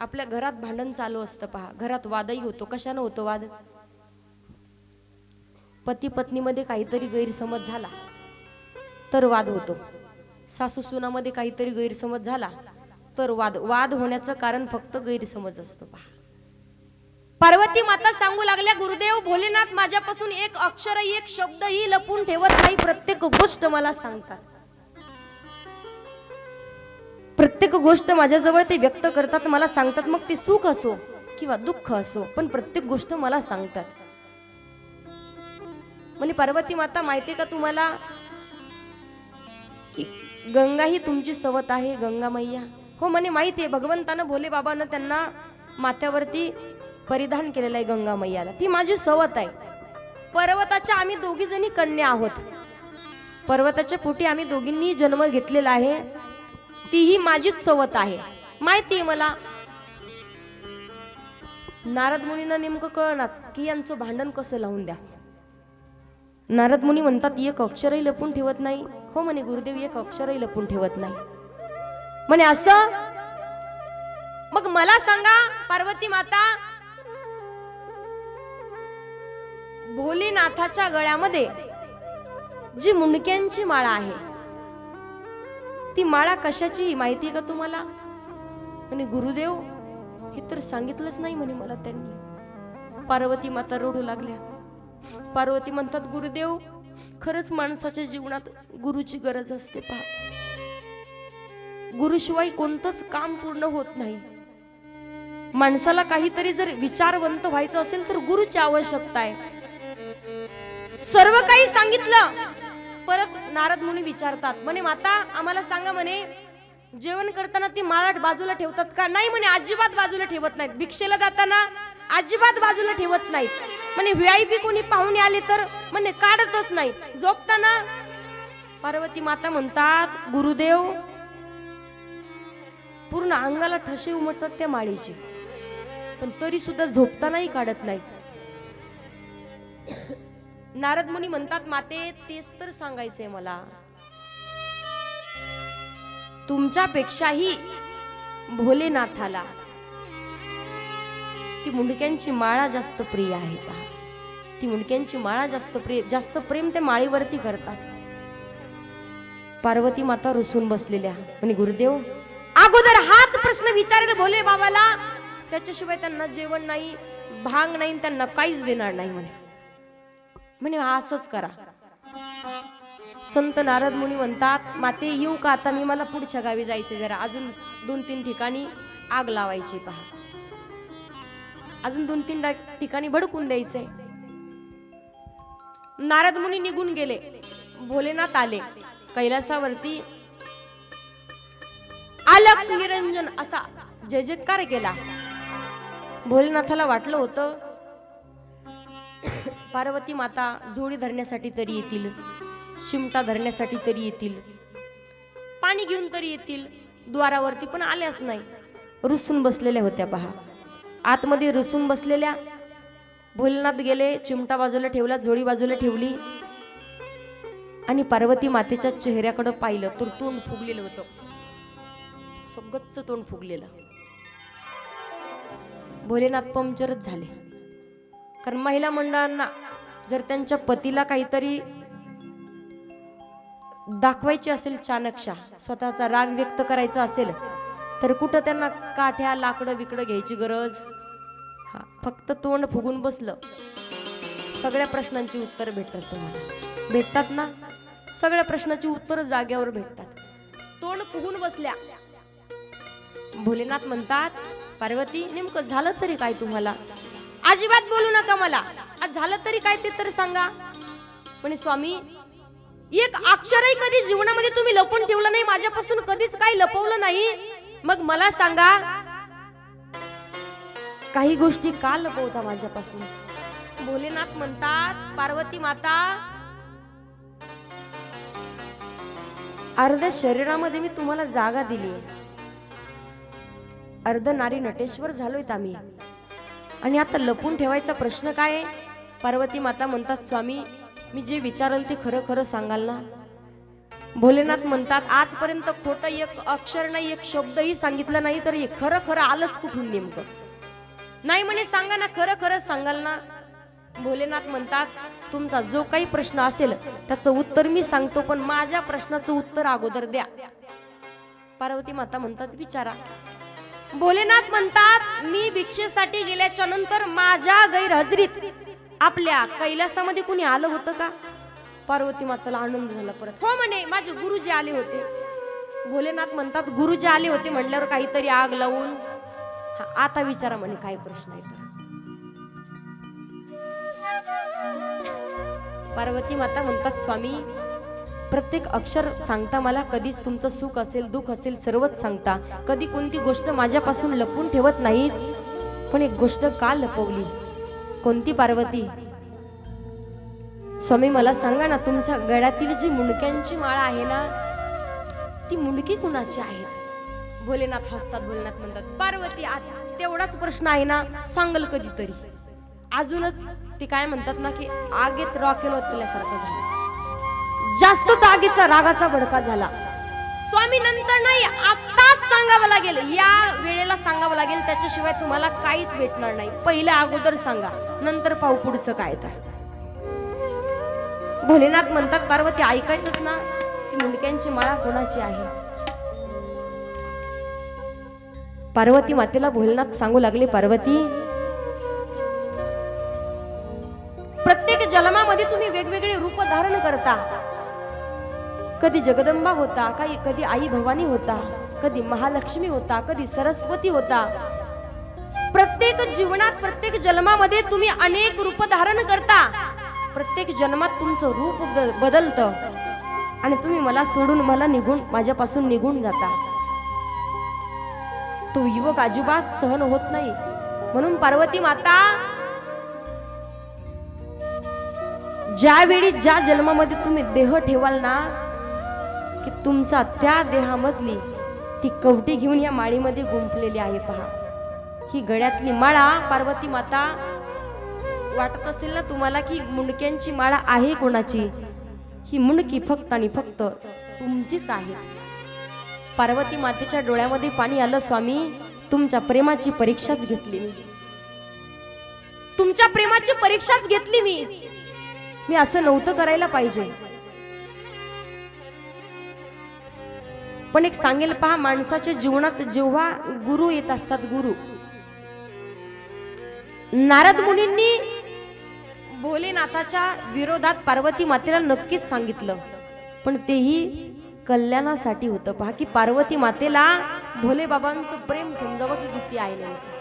आपल्या घरात भांडण चालू असतं पहा. घरात वादही होतो. कशानं होतो वाद? पती पत्नीमध्ये काहीतरी गैरसमज झाला तर वाद होतो. सासू सुनामध्ये काहीतरी गैरसमज झाला तर वाद. वाद होण्याचं कारण फक्त गैरसमज असतो पहा. पार्वती माता सांगू लागल्या गुरुदेव भोलेनाथ माझ्यापासून एक अक्षरही एक शब्दही लपून ठेवत नाही. प्रत्येक गोष्ट मला सांगतात. प्रत्येक गोष्ट माझ्याजवळ ते व्यक्त करतात मला सांगतात मग ते सुख असो किंवा दुःख असो पण प्रत्येक गोष्ट मला सांगतात. म्हणजे पार्वती माता माहिती का तुम्हाला की गंगा ही तुमची सवत आहे गंगा मैया? हो म्हणे माहिती आहे भगवंतानं भोले बाबानं त्यांना माथ्यावरती परिधान केलेलं आहे गंगा मैयाला. ती माझी सवत आहे. पर्वताच्या आम्ही दोघी जणी कन्या आहोत. पर्वताच्या पोटी आम्ही दोघींनी जन्म घेतलेला आहे. तीही माझीच सवत आहे. माहिती आहे मला? नारद मुनींना नेमकं कळनाच की यांचं भांडण कसं लावून द्या. नारद मुनी म्हणतात एक अक्षरही लपून ठेवत नाही. हो म्हणे गुरुदेव एक अक्षरही लपून ठेवत नाही. म्हणे असं? मग मला सांगा पार्वती माता भोलेनाथाच्या गळ्यामध्ये जी मुंडक्यांची माळा आहे ती माळा कशाची माहिती आहे का तुम्हाला? म्हणे गुरुदेव हे तर सांगितलंच नाही म्हणे मला त्यांनी. पार्वती माता रडू लागल्या. पार्वती म्हणतात गुरुदेव खरंच माणसाच्या जीवनात गुरुची गरज असते पहा. गुरुशिवाय कोणतंच काम पूर्ण होत नाही. माणसाला काहीतरी जर विचारवंत व्हायचं असेल तर गुरुची आवश्यकता आहे. सर्व काही सांगितलं. परत नारद मुनी विचारतात म्हणे माता आम्हाला सांगा म्हणे जेवण करताना ती मालाट बाजूला ठेवतात का? नाही म्हणे अजिबात बाजूला ठेवत नाहीत. भिक्षेला जाताना अजिबात बाजूला ठेवत नाहीत. म्हणे व्हीआयपी कोणी पाहुणे आले तर म्हणे काढतच नाही झोपताना पार्वती माता म्हणतात गुरुदेव पूर्ण अंगाला ठसे उमटतात त्या माळीचे. पण तरी सुद्धा झोपतानाही काढत नाहीत. नारद मुनी म्हणतात माते तेच तर सांगायचंय मला. तुमच्यापेक्षाही भोलेनाथाला ती मुंडक्यांची माळा जास्त प्रिय आहे का ती मुंडक्यांची माळा जास्त प्रिय जास्त प्रेम ते माळीवरती करतात. पार्वती माता रुसून बसलेल्या म्हणजे गुरुदेव अगोदर हाच प्रश्न विचारेल भोले बाबाला. त्याच्याशिवाय त्यांना जेवण नाही भांग नाही त्यांना काहीच देणार नाही म्हणे. म्हणे असंच करा. संत नारद मुनी म्हणतात माते येऊ का आता? मी मला पुढच्या गावी जायचे जरा. अजून दोन तीन ठिकाणी आग लावायची पहा. अजून दोन तीन ठिकाणी भडकून द्यायचंय. नारद मुनी निघून गेले. भोलेनाथ आले. कैलासावरती आलक निरंजन असा जय जयकार केला. भोलेनाथाला वाटलं होतं पार्वती माता जोडी धरण्यासाठी तरी येतील. शिमटा धरण्यासाठी तरी येतील. पाणी घेऊन तरी येतील. द्वारावरती पण आल्याच नाही. रुसून बसलेल्या होत्या पहा. आतमध्ये रुसून बसलेल्या भोलेनाथ गेले चिमटा बाजूला ठेवला जोडी बाजूला ठेवली. आणि पार्वती मातेच्या चेहऱ्याकडं पाहिलं तर तोंड फुगलेलं होतं. सगळंच तोंड फुगलेलं. भोलेनाथ पंक्चरच झाले. कारण महिला मंडळांना जर त्यांच्या पतीला काहीतरी दाखवायची असेल चाणक्षा स्वतःचा राग व्यक्त करायचा असेल तर कुठं त्यांना काठ्या लाकडं विकडं घ्यायची गरज? हा फक्त तोंड फुगून बसलं सगळ्या प्रश्नांची उत्तर भेटतात तुम्हाला. भेटतात ना? सगळ्या प्रश्नाची उत्तर जाग्यावर भेटतात. तोंड फुगून बसल्या. भोलेनाथ म्हणतात पार्वती नेमकं झालं तरी काय तुम्हाला? अजिबात बोलू नका मला. आज झालं तरी काय ते तर सांगा. पण स्वामी एक अक्षरही कधी जीवनामध्ये तुम्ही लपून ठेवलं नाही माझ्यापासून कधीच काही लपवलं नाही. मग मला सांगा काही गोष्टी का लपवता माझ्यापासून? भोलेनाथ म्हणतात पार्वती माता अर्ध्या शरीरामध्ये मी तुम्हाला जागा दिली. अर्ध नारी नटेश्वर झालोय आम्ही. आणि आता लपून ठेवायचा प्रश्न काय आहे? पार्वती माता म्हणतात स्वामी मी जे विचारल ते खरं खरं सांगाल ना? भोलेनाथ म्हणतात आजपर्यंत खोटं एक अक्षर नाही एक शब्दही सांगितलं नाही तर हे खरं खरं आलंच कुठून नेमकं? नाही म्हणे सांगा ना खरं खरं सांगाल ना? भोलेनाथ म्हणतात तुमचा जो काही प्रश्न असेल त्याचं उत्तर मी सांगतो पण माझ्या प्रश्नाचं उत्तर अगोदर द्या. पार्वती माता म्हणतात विचारा. भोलेनाथ म्हणतात मी भिक्षेसाठी गेल्याच्यानंतर माझ्या गैरहजरीत आपल्या कैलासामध्ये कुणी आलं होतं का? पार्वती माताला आनंद झाला परत. हो म्हणे माझे गुरुजी आले होते. भोलेनाथ म्हणतात गुरुजी आले होते म्हटल्यावर काहीतरी आग लावून. हा आता विचारा म्हणे काय प्रश्न आहे तर. पार्वती माता म्हणतात स्वामी प्रत्येक अक्षर सांगता मला कधीच तुमचं सुख असेल दुःख असेल सर्वच सांगता. कधी कोणती गोष्ट माझ्यापासून लपून ठेवत नाहीत. पण एक गोष्ट का लपवली? कोणती पार्वती? स्वामी मला सांगा ना तुमच्या गळ्यातील जी मुंडक्यांची माळ आहे ना ती मुंडकी कुणाची आहेत भोलेनाथ हसतात भोलेनाथ म्हणतात पार्वती आ- तेवढाच प्रश्न आहे ना सांगल कधीतरी. अजूनच ते काय म्हणतात ना की आगेत रॉकेल ओतल्यासारखं झालं. जास्त जागीचा रागाचा भडका झाला. स्वामी नंतर नाही आताच सांगावं लागेल. या वेळेला सांगावं लागेल त्याच्याशिवाय तुम्हाला काहीच भेटणार नाही. पहिल्या अगोदर सांगा नंतर पाहू पुढचं काय तर. भोलेनाथ म्हणतात पार्वती ऐकायचंच ना ती मुंडक्यांची माळा कोणाची आहे? पार्वती मातेला भोलेनाथ सांगू लागले पार्वती प्रत्येक जन्मामध्ये तुम्ही वेगवेगळे रूप धारण करता. कधी जगदंबा होता काही कधी आई भवानी होता कधी महालक्ष्मी होता कधी सरस्वती होता. प्रत्येक जीवनात प्रत्येक जन्मामध्ये तुम्ही अनेक रूप धारण करता. प्रत्येक जन्मात तुमचं रूप ब- बदलतं. आणि तुम्ही मला सोडून मला निघून माझ्यापासून निघून जाता. तो युवक अजिबात सहन होत नाही. म्हणून पार्वती माता ज्यावेळी ज्या जन्मामध्ये तुम्ही देह ठेवाल ना तुमचा त्या देहामधली ती कवटी घेऊन या माळीमध्ये गुंफलेली आहे पहा. ही गळ्यातली माळा पार्वती माता वाटत असेल ना तुम्हाला की मुंडक्यांची माळा आहे कोणाची? ही मुंडकी फक्त आणि फक्त तुमचीच आहे. पार्वती मातेच्या डोळ्यामध्ये पाणी आलं स्वामी तुमच्या प्रेमाची परीक्षाच घेतली मी. तुमच्या प्रेमाची परीक्षाच घेतली मी. मी असं नव्हतं करायला पाहिजे. पण एक सांगेल पहा माणसाच्या जीवनात जेव्हा गुरु येत असतात गुरु. नारद मुनींनी भोलेनाथाच्या विरोधात पार्वती मातेला नक्कीच सांगितलं. पण तेही कल्याणासाठी होतं. पहा की पार्वती मातेला भोले बाबांचं प्रेम समजावं की किती आहे नेमकं?